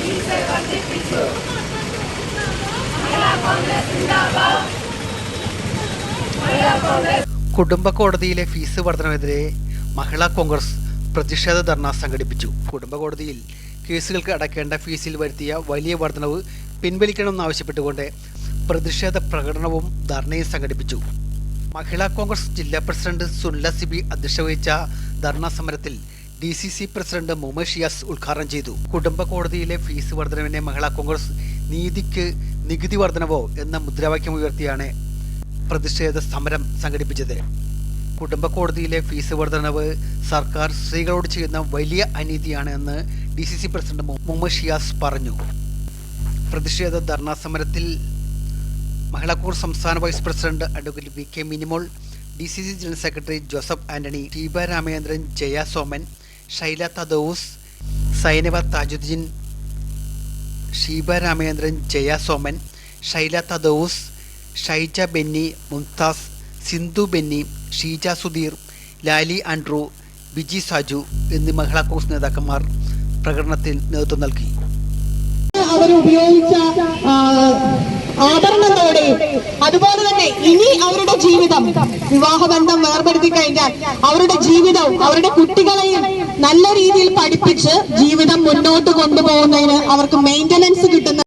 ചികിത്സ വർദ്ധിപ്പിച്ചു കുടുംബ കോടതിയിലെ ഫീസ് വർധനവിനെതിരെ മഹിളാ കോൺഗ്രസ് പ്രതിഷേധ ധർണ സംഘടിപ്പിച്ചു. കുടുംബ കോടതിയിൽ കേസുകൾക്ക് അടക്കേണ്ട ഫീസിൽ വരുത്തിയ വലിയ വർധനവ് പിൻവലിക്കണമെന്നാവശ്യപ്പെട്ടുകൊണ്ട് പ്രതിഷേധ പ്രകടനവും ധർണയും സംഘടിപ്പിച്ചു. മഹിളാ കോൺഗ്രസ് ജില്ലാ പ്രസിഡന്റ് സുനില സിബി അധ്യക്ഷ വഹിച്ച ധർണാ സമരത്തിൽ D C C president Muhammad Shiyas ഉദ്ഘാടനം ചെയ്തു. കുടുംബ കോടതിയിലെ ഫീസ് വർധനവിനെ മഹിളാ കോൺഗ്രസ് നീതിക്ക് നികുതി വർധനവോ എന്ന മുദ്രാവാക്യം ഉയർത്തിയാണ് പ്രതിഷേധ സമരം സംഘടിപ്പിച്ചത്. കുടുംബ കോടതിയിലെ ഫീസ് വർധനവ് സർക്കാർ സ്ത്രീകളോട് ചെയ്യുന്ന വലിയ അനീതിയാണ് എന്ന് D C C president Mumesh Shiyas പറഞ്ഞു. പ്രതിഷേധ ധർണാ സമരത്തിൽ മഹിളാ കോൺഗ്രസ് സംസ്ഥാന vice president advocate V K Minimol D C C general secretary Joseph Antony Sheeba Ramachandran Jaya Soman Shaila Thadous Sainava Thajudheen Sheeba Ramachandran Jaya Soman Shaila Thadous Shaija Benny Mumtaz Sindhu Benny Sheeja Sudheer Lali Andrew Biji Saju എന്നീ മഹിളാ കോൺഗ്രസ് നേതാക്കന്മാർ പ്രകടനത്തിൽ നേതൃത്വം നൽകി. അവർ ഉപയോഗിച്ച ആ, അതുപോലെ തന്നെ ഇനി അവരുടെ ജീവിതം വിവാഹബന്ധം വേർപെടുത്തി കഴിഞ്ഞാൽ അവരുടെ ജീവിതവും അവരുടെ കുട്ടികളെയും നല്ല രീതിയിൽ പഠിപ്പിച്ച് ജീവിതം മുന്നോട്ട് കൊണ്ടുപോകുന്നതിന് അവർക്ക് മെയിന്റനൻസ് കിട്ടുന്ന